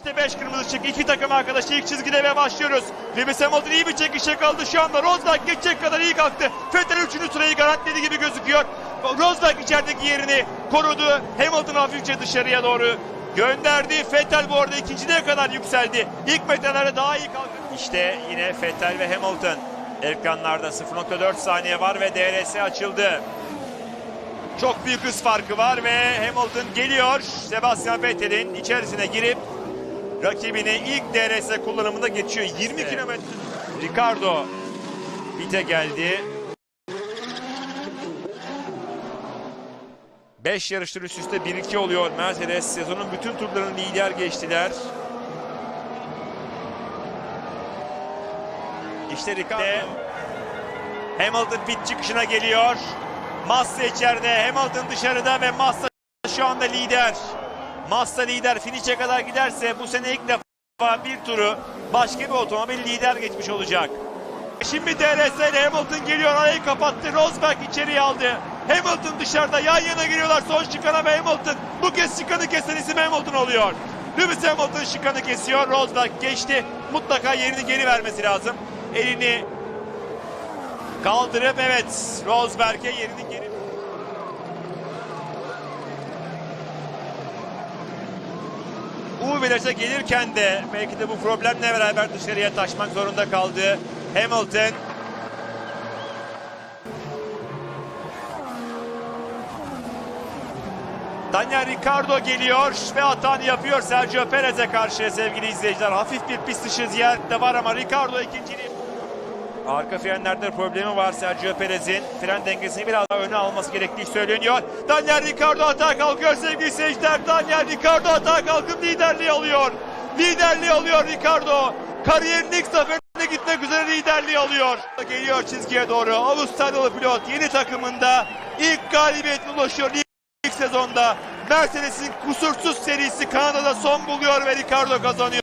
İşte 5 kırmızı ışık. iki takım arkadaşı ilk çizgide ve başlıyoruz. Lewis Hamilton iyi bir çekişe kaldı. Şu anda Rosberg geçecek kadar iyi kalktı. Vettel 3. sırayı garantiledi gibi gözüküyor. Rosberg içerideki yerini korudu. Hamilton hafifçe dışarıya doğru gönderdi. Vettel bu arada ikinciliğe kadar yükseldi. İlk metrelerde daha iyi kalktı. İşte yine Vettel ve Hamilton. Ekranlarda 0.4 saniye var ve DRS açıldı. Çok büyük hız farkı var ve Hamilton geliyor. Sebastian Vettel'in içerisine girip rakibini ilk DRS kullanımında geçiyor. 20 kilometre. Ricardo bite geldi. 5 yarıştır üst üste 1-2 oluyor Mercedes. Sezonun bütün turlarını lider geçtiler. İşte Ricardo. Hamilton pit çıkışına geliyor. Massa içeride, Hamilton dışarıda ve Massa şu anda lider. Massa lider finish'e kadar giderse bu sene ilk defa bir turu başka bir otomobil lider geçmiş olacak. Şimdi DRS ile Hamilton geliyor. Arayı kapattı. Rosberg içeriye aldı. Hamilton dışarıda yan yana giriyorlar. Son şikana ve Hamilton. Bu kez şikanı kesen isim Hamilton oluyor. Lewis Hamilton şikanı kesiyor. Rosberg geçti. Mutlaka yerini geri vermesi lazım. Elini kaldırıp evet Rosberg'e yerini geri U viraj'a gelirken de belki de bu problemle beraber dışarıya taşmak zorunda kaldı. Hamilton Daniel Ricciardo geliyor ve hatanı yapıyor Sergio Perez'e karşı sevgili izleyiciler. Hafif bir pist dışı ziyaret de var ama Ricciardo ikinciliği Arka frenlerde problemi var Sergio Perez'in. Fren dengesini biraz daha öne alması gerektiği söyleniyor. Daniel Ricciardo atağa kalkıyor sevgili seyirciler. Daniel Ricciardo atağa kalkıp liderliği alıyor. Liderliği alıyor Ricciardo. Kariyerinin ilk zaferine gitmek üzere liderliği alıyor. Geliyor çizgiye doğru. Avustralyalı pilot yeni takımında ilk galibiyetine ulaşıyor ilk sezonda. Mercedes'in kusursuz serisi Kanada'da son buluyor ve Ricciardo kazanıyor.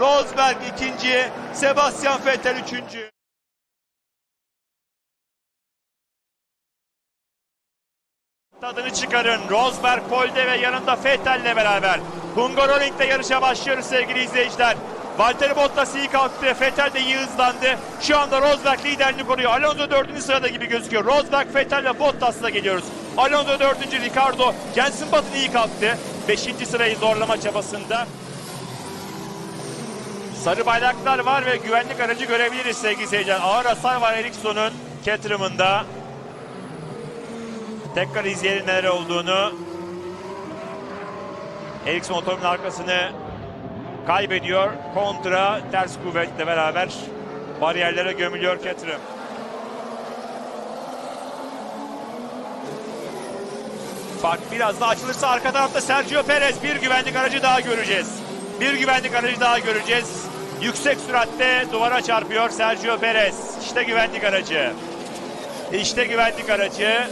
Rosberg ikinci, Sebastian Vettel üçüncü. Tadını çıkarın. Rosberg polde ve yanında Vettel'le beraber. Hungaroring'de yarışa başlıyoruz sevgili izleyiciler. Valtteri Bottas iyi kalktı. Vettel de iyi hızlandı. Şu anda Rosberg liderliğini koruyor. Alonso dördüncü sırada gibi gözüküyor. Rosberg, Vettel ve Bottas'la geliyoruz. Alonso dördüncü, Ricardo. Jenson Button iyi kalktı. Beşinci sırayı zorlama çabasında. Sarı bayraklar var ve güvenlik aracı görebiliriz sevgili seyirciler. Ağır hasar var Ericsson'un Caterham'ında. Tekrar izleyelim neler olduğunu. Ericsson otomobilin arkasını kaybediyor. Kontra ters kuvvetle beraber bariyerlere gömülüyor Caterham. Fark biraz daha açılırsa arka tarafta Sergio Perez bir güvenlik aracı daha göreceğiz. Bir güvenlik aracı daha göreceğiz. Yüksek süratte duvara çarpıyor Sergio Perez. İşte güvenlik aracı. İşte güvenlik aracı.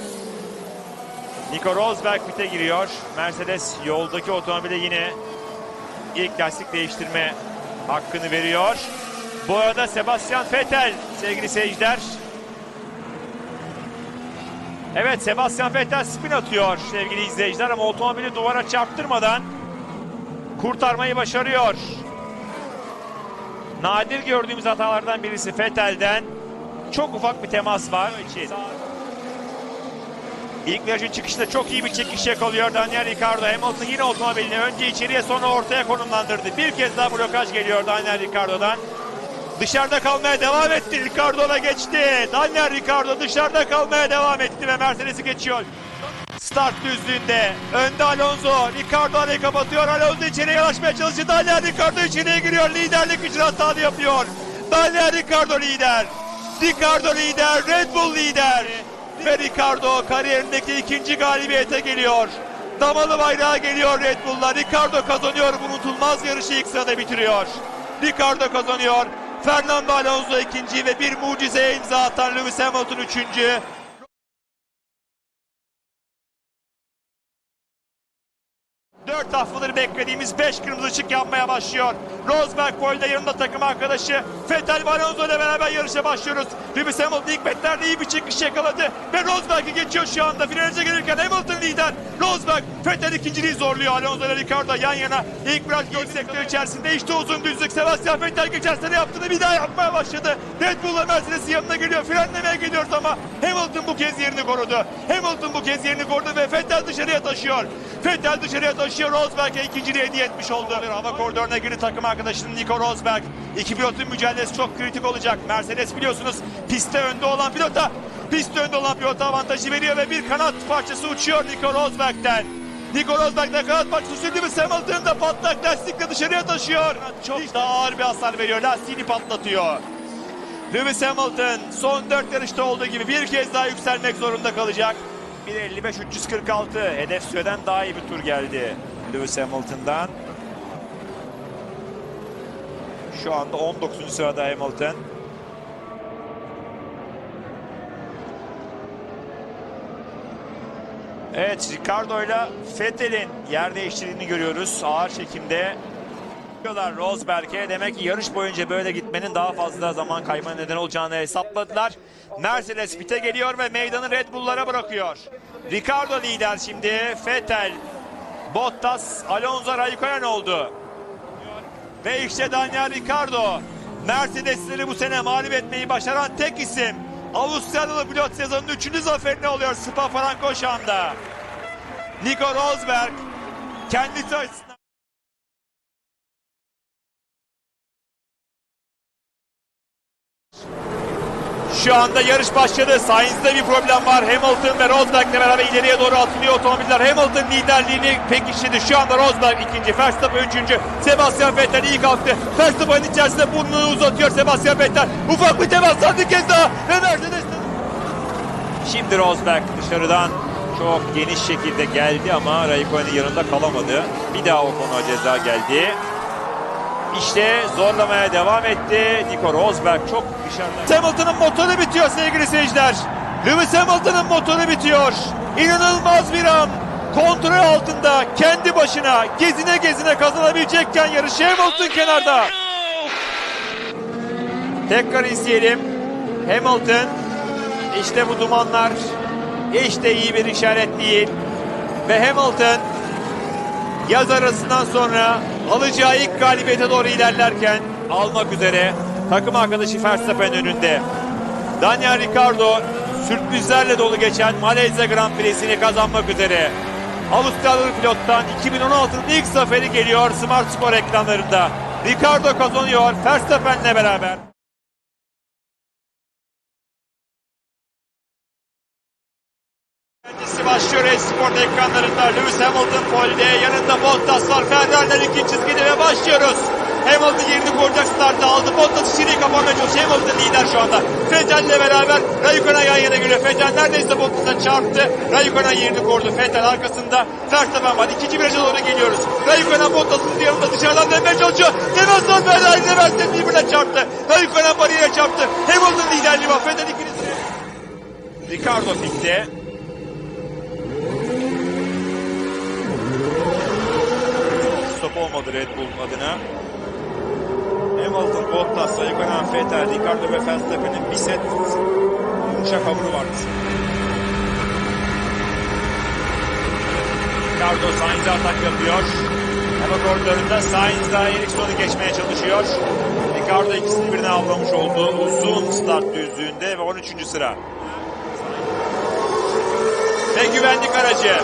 Nico Rosberg pite giriyor. Mercedes yoldaki otomobile yine ilk lastik değiştirme hakkını veriyor. Bu arada Sebastian Vettel sevgili seyirciler. Evet Sebastian Vettel spin atıyor sevgili izleyiciler ama otomobili duvara çarptırmadan kurtarmayı başarıyor. Nadir gördüğümüz hatalardan birisi Vettel'den. Çok ufak bir temas var için. İlk virajın çıkışında çok iyi bir çekiş yakalıyor Daniel Ricciardo. Hamilton yine otomobilini önce içeriye sonra ortaya konumlandırdı. Bir kez daha blokaj geliyor Daniel Ricciardo'dan. Dışarıda kalmaya devam etti. Ricciardo'na geçti. Daniel Ricciardo dışarıda kalmaya devam etti ve Mercedes'i geçiyor. Start düzlüğünde. Önde Alonso. Ricardo arayı kapatıyor. Alonso içeriye yanaşmaya çalışıyor. Daniel Ricciardo içeriye giriyor. Liderlik için hatalı yapıyor. Daniel Ricciardo lider. Ricardo lider. Red Bull lider. Ve Ricardo kariyerindeki ikinci galibiyete geliyor. Damalı bayrağı geliyor Red Bull'la. Ricardo kazanıyor. Unutulmaz yarışı ilk sırada bitiriyor. Ricardo kazanıyor. Fernando Alonso ikinci ve bir mucizeye imza atan Lewis Hamilton üçüncü. 4 haftadır beklediğimiz 5 kırmızı ışık yanmaya başlıyor. Rosberg Pole'de yanında takım arkadaşı Vettel ve Alonso ile beraber yarışa başlıyoruz. Lewis Hamilton ilk metlerde iyi bir çıkış yakaladı ve Rosberg'i geçiyor şu anda. Finalize gelirken Hamilton lider. Rosberg Vettel ikinciliği zorluyor. Alonso ile Ricardo yan yana. İlk viraj göz sektörü içerisinde işte uzun düzlük. Sebastian Vettel geçen sene yaptığını bir daha yapmaya başladı. Red Bull'la Mercedes yanına geliyor. Frenlemeye geliyoruz ama Hamilton bu kez yerini korudu. Hamilton bu kez yerini korudu ve Vettel dışarıya taşıyor. Vettel dışarıya taşıyor. Rosberg'e ikinciliği hediye etmiş oldu. Hava koridoruna girdi takım arkadaşının Nico Rosberg. İki pilotun mücadelesi çok kritik olacak. Mercedes biliyorsunuz pistte önde olan pilota pistte önde olan pilota avantajı veriyor ve bir kanat parçası uçuyor Nico Rosberg'den. Nico Rosberg'den kanat parçası uçuyor. Lewis Hamilton da patlak lastikle dışarıya taşıyor. Çok daha ağır bir hasar veriyor. Lastiğini patlatıyor. Lewis Hamilton son 4 yarışta olduğu gibi bir kez daha yükselmek zorunda kalacak. 1.55-346 hedef süreden daha iyi bir tur geldi Lewis Hamilton'dan. Şu anda 19. sırada Hamilton. Evet Ricardo ile Vettel'in yer değiştirdiğini görüyoruz ağır çekimde. Diyorlar Rosberg'e demek ki yarış boyunca böyle gitmenin daha fazla zaman kaybına neden olacağını hesapladılar. Mercedes pite geliyor ve meydanı Red Bull'lara bırakıyor. Ricardo lider şimdi. Vettel, Bottas, Alonso Raikkonen oldu. Ve işte Daniel Ricardo. Mercedesleri bu sene mağlup etmeyi başaran tek isim. Avustralyalı pilot sezonun 3. zaferini alıyor Spa Francorcham'da. Nico Rosberg kendisi açısından Şu anda yarış başladı. Sainz'de bir problem var. Hamilton ve Rosberg'le beraber ileriye doğru atılıyor otomobiller. Hamilton liderliğini pekiştirdi. Şu anda Rosberg ikinci, Verstappen üçüncü. Sebastian Vettel iyi kalktı. Verstappen'in içerisinde burnunu uzatıyor Sebastian Vettel. Ufak bir temas bir kez daha. Ve Mercedes Şimdi Rosberg dışarıdan çok geniş şekilde geldi ama Raikkonen'in yanında kalamadı. Bir daha o konuya ceza geldi. İşte zorlamaya devam etti. Nico Rosberg çok dışarıda. Hamilton'ın motoru bitiyor sevgili seyirciler. Lewis Hamilton'ın motoru bitiyor. İnanılmaz bir an. Kontrol altında kendi başına gezine gezine kazanabilecekken yarışı Hamilton kenarda. Tekrar izleyelim. Hamilton işte bu dumanlar de iyi bir işaret değil. Ve Hamilton yaz arasından sonra alacağı ilk galibiyete doğru ilerlerken almak üzere takım arkadaşı Verstappen önünde. Daniel Ricciardo sürprizlerle dolu geçen Malezya Grand Prix'sini kazanmak üzere. Avustralyalı pilottan 2016'nın ilk zaferi geliyor Smart Spor ekranlarında. Ricardo kazanıyor Verstappen'le beraber. Esport ekranlarında. Lewis Hamilton polde. Yanında Bottas var. Ferrari'ler ikinci çizgide ve başlıyoruz. Hamilton yerini koruyacak startı aldı. Bottas içeriye kapamaya çalışıyor. Hamilton lider şu anda. Vettel'le beraber Raikkonen yan yana geliyor. Vettel neredeyse Bottas'a çarptı. Raikkonen yerini korudu. Vettel arkasında Verstappen var. İkinci viraja doğru geliyoruz. Raikkonen Bottas'ın yanında dışarıdan dönmeye çalışıyor. Demasyon Ferrari'yle Mercedes birbirine çarptı. Raikkonen bariyere çarptı. Hamilton liderliği var. Vettel ikincisi. Ricardo pikte. Stop olmadı Red Bull adına. Hamilton, Bottas, Raikkonen, Vettel, Ricardo ve Verstappen'in bir set yumuşak hamuru vardı. Ricardo Sainz'e atak yapıyor. Hava koridorunda Sainz daha Ericsson'u geçmeye çalışıyor. Ricardo ikisini birine avlamış oldu. Uzun start düzlüğünde ve 13. sıra. Ve güvenlik aracı.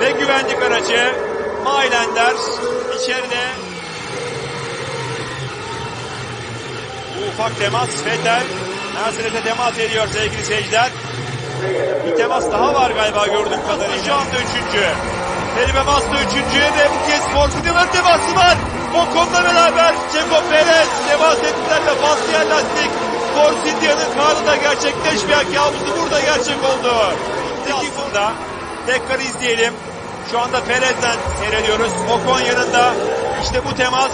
Ve güvenlik aracı Mailender içeride bu ufak temas Vettel Mercedes'e temas ediyor sevgili seyirciler. Bir temas daha var galiba gördüğüm kadarıyla. Şu anda üçüncü. Felipe Massa üçüncü ve bu kez Force teması var. Ocon'la beraber Checo Perez temas ettiler ve Bastian Lastik Force India'nın karnında gerçekleşmeyen kabusu burada gerçek oldu. Aslında tekrar izleyelim. Şu anda Perez'den seyrediyoruz. Ocon yanında. İşte bu temas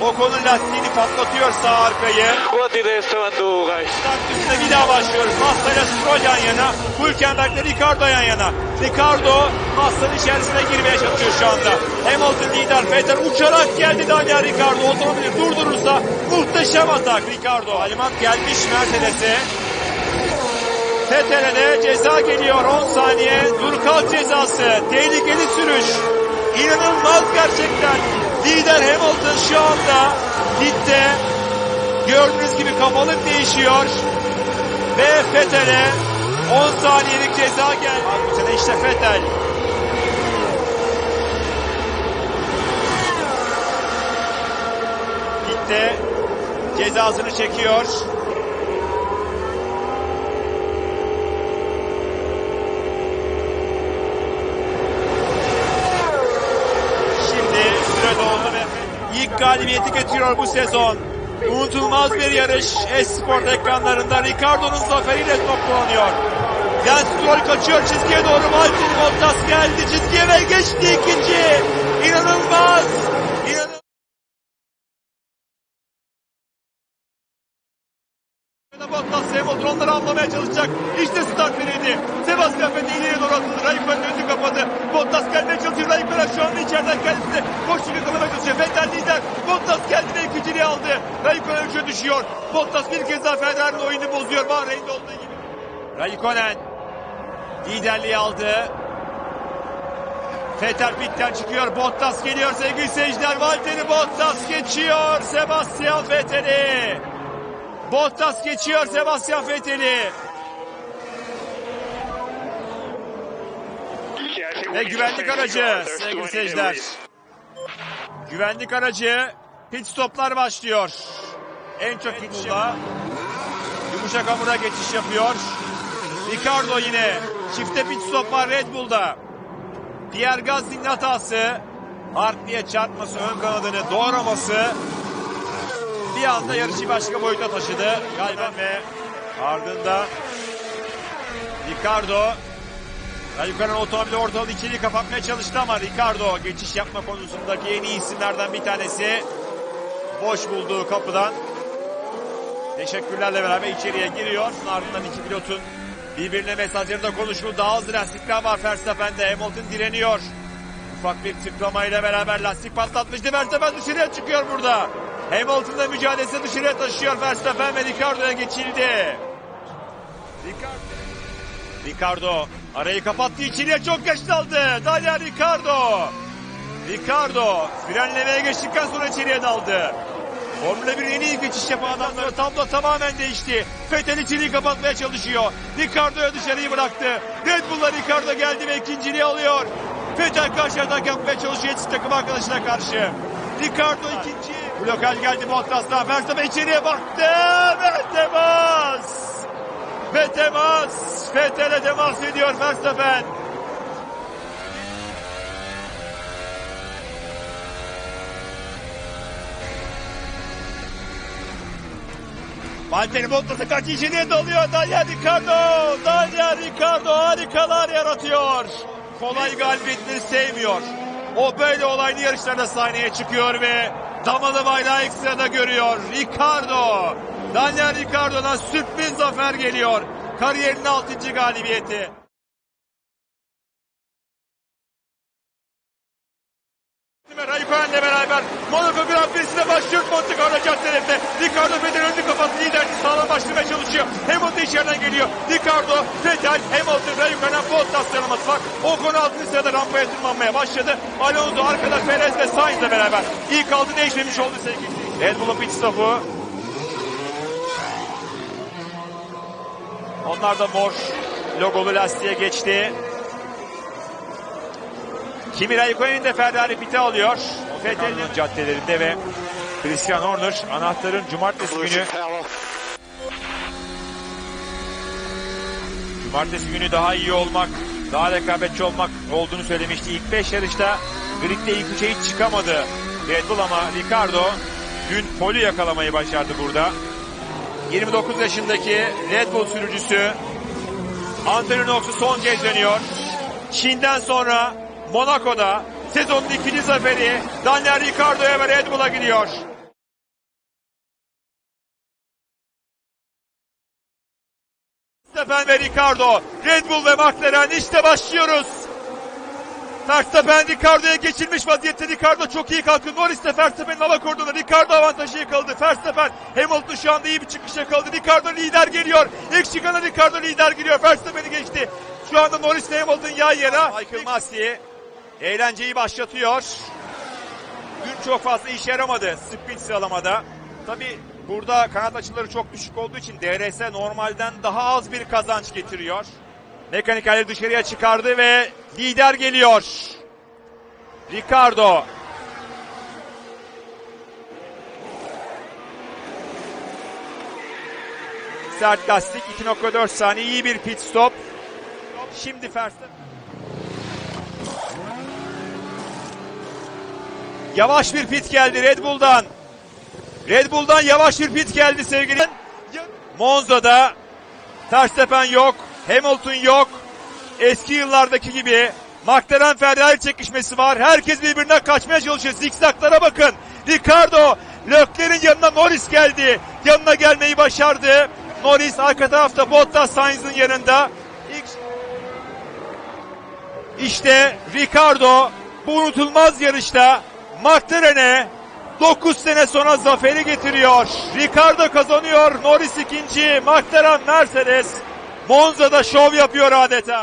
Ocon'un lastiğini patlatıyor sağ arkayı. What did Esteban do, guys? Start bir daha başlıyoruz. Massa ile Stroll yan yana. Hülkenberg ile Ricardo yan yana. Ricardo Massa'nın içerisine girmeye çalışıyor şu anda. Hamilton lider. Vettel uçarak geldi Daniel Ricardo. Otomobili durdurursa muhteşem atak Ricardo. Alimat gelmiş Mercedes'e. Vettel'e de ceza geliyor 10 saniye. Dur kalk cezası. Tehlikeli sürüş. İnanılmaz gerçekten. Lider Hamilton şu anda gitti. Gördüğünüz gibi kafalık değişiyor. Ve Fethel'e 10 saniyelik ceza geldi. Sene işte Fethel. Gitti. Cezasını çekiyor. Şimdi süre doldu ve ilk galibiyeti getiriyor bu sezon. Unutulmaz bir yarış Esport ekranlarında Ricardo'nun zaferiyle noktalanıyor. Lance Stroll kaçıyor çizgiye doğru Valtteri Bottas geldi çizgiye ve geçti ikinci. İnanılmaz. Onları anlamaya çalışacak. İşte start verildi. Sebastian Vettel ileriye doğru atıldı. Raikkonen önünü kapadı. Bottas gelmeye çalışıyor. Raikkonen şu anda içeriden kendisini koşu yakalamaya çalışıyor. Vettel lider. Bottas geldi ve ikinciliği aldı. Raikkonen üçe düşüyor. Bottas bir kez daha Ferrari'nin oyunu bozuyor. Bahreyn'de olduğu gibi. Raikkonen liderliği aldı. Vettel pitten çıkıyor. Bottas geliyor sevgili seyirciler. Valtteri Bottas geçiyor. Sebastian Vettel'i. Bottas geçiyor Sebastian Vettel'i. Ve güvenlik aracı sevgili seyirciler. Güvenlik aracı pit stoplar başlıyor. En çok pitbull'da yumuşak hamura geçiş yapıyor. Ricardo yine çifte pit stop var Red Bull'da. Pierre Gasly'nin hatası. Hartli'ye çarpması, ön kanadını doğraması bir anda yarışı başka boyuta taşıdı. Galiba ve ardında Ricardo Raikkonen otomobili ortalığı ikili kapatmaya çalıştı ama Ricardo geçiş yapma konusundaki en iyi isimlerden bir tanesi. Boş bulduğu kapıdan teşekkürlerle beraber içeriye giriyor. Ardından iki pilotun birbirine mesajlarında konuştuğu daha hızlı lastikler var Verstappen'de. Hamilton direniyor. Ufak bir tıklamayla beraber lastik patlatmıştı. Verstappen dışarıya çıkıyor burada. Hamilton'da mücadelesi dışarıya taşıyor Verstappen ve Ricardo'ya geçildi. Ricardo. Arayı kapattı içeriye çok geç daldı. Daniel Ricardo. Ricardo frenlemeye geçtikten sonra içeriye daldı. Formula 1 en iyi geçiş yapan adamlara tablo tamamen değişti. Vettel içeriği kapatmaya çalışıyor. Ricardo'ya dışarıyı bıraktı. Red Bull'la Ricardo geldi ve ikinciliği alıyor. Vettel karşı atak yapmaya çalışıyor takım arkadaşına karşı. Ricardo ikinci. Blokaj geldi Bottas'tan. Verstappen içeriye baktı ve temas. Ve temas. Vettel'e temas ediyor Verstappen. Valtteri Bottas'a kaç içeriye dalıyor. Daniel Ricardo. Daniel Ricardo harikalar yaratıyor. Kolay galibiyetleri sevmiyor. O böyle olaylı yarışlarda sahneye çıkıyor ve damalı bayrağı ilk sırada görüyor. Ricardo. Daniel Ricardo'dan sürpriz zafer geliyor. Kariyerinin 6. galibiyeti. Ve Raikkonen'le beraber Monaco Grand Prix'sine başlıyor Monte Carlo Caddesi'nde. Ricardo önünü kapattı. Liderliği sağlam başlamaya çalışıyor. Hamilton içeriden geliyor. Ricardo, Vettel, Hamilton, Raikkonen, Bottas yanılması var. Ocon 6. sırada rampaya tırmanmaya başladı. Alonso arkada Perez ve Sainz'le beraber. İlk altı değişmemiş oldu sevgili. Red Bull'un pit stopu. Onlar da mor logolu lastiğe geçti. Kimi Raikkonen de Ferrari pite alıyor. Vettel'in caddelerinde ve Christian Horner anahtarın cumartesi günü cumartesi günü daha iyi olmak, daha rekabetçi olmak olduğunu söylemişti. İlk 5 yarışta gridde ilk üçe hiç çıkamadı Red Bull ama Ricardo dün poli yakalamayı başardı burada. 29 yaşındaki Red Bull sürücüsü Anthony Knox'u son kez dönüyor. Çin'den sonra Monaco'da sezonun ikinci zaferi Daniel Ricciardo'ya ve Red Bull'a gidiyor. Verstappen ve Ricardo, Red Bull ve McLaren işte başlıyoruz. Verstappen Ricardo'ya geçilmiş vaziyette. Ricardo çok iyi kalktı. Norris de Verstappen'in hava koridorunda. Ricardo avantajı yakaladı. Verstappen Hamilton şu anda iyi bir çıkış yakaladı. Ricardo lider geliyor. İlk çıkana Ricardo lider geliyor. Verstappen'i geçti. Şu anda Norris ile Hamilton yan yana. Michael Massey eğlenceyi başlatıyor. Dün çok fazla işe yaramadı sprint sıralamada. Tabi burada kanat açıları çok düşük olduğu için DRS normalden daha az bir kazanç getiriyor. Mekanikerleri dışarıya çıkardı ve lider geliyor. Ricardo. Sert lastik 2.4 saniye iyi bir pit stop. Şimdi Verstappen. Yavaş bir pit geldi Red Bull'dan. Red Bull'dan yavaş bir pit geldi sevgili. Monza'da Verstappen yok, Hamilton yok. Eski yıllardaki gibi McLaren Ferrari çekişmesi var. Herkes birbirine kaçmaya çalışıyor. Zikzaklara bakın. Ricardo Leclerc'in yanına Norris geldi. Yanına gelmeyi başardı. Norris arka tarafta Bottas Sainz'ın yanında. İşte Ricardo bu unutulmaz yarışta McLaren'e 9 sene sonra zaferi getiriyor. Ricardo kazanıyor. Norris ikinci. McLaren Mercedes Monza'da şov yapıyor adeta.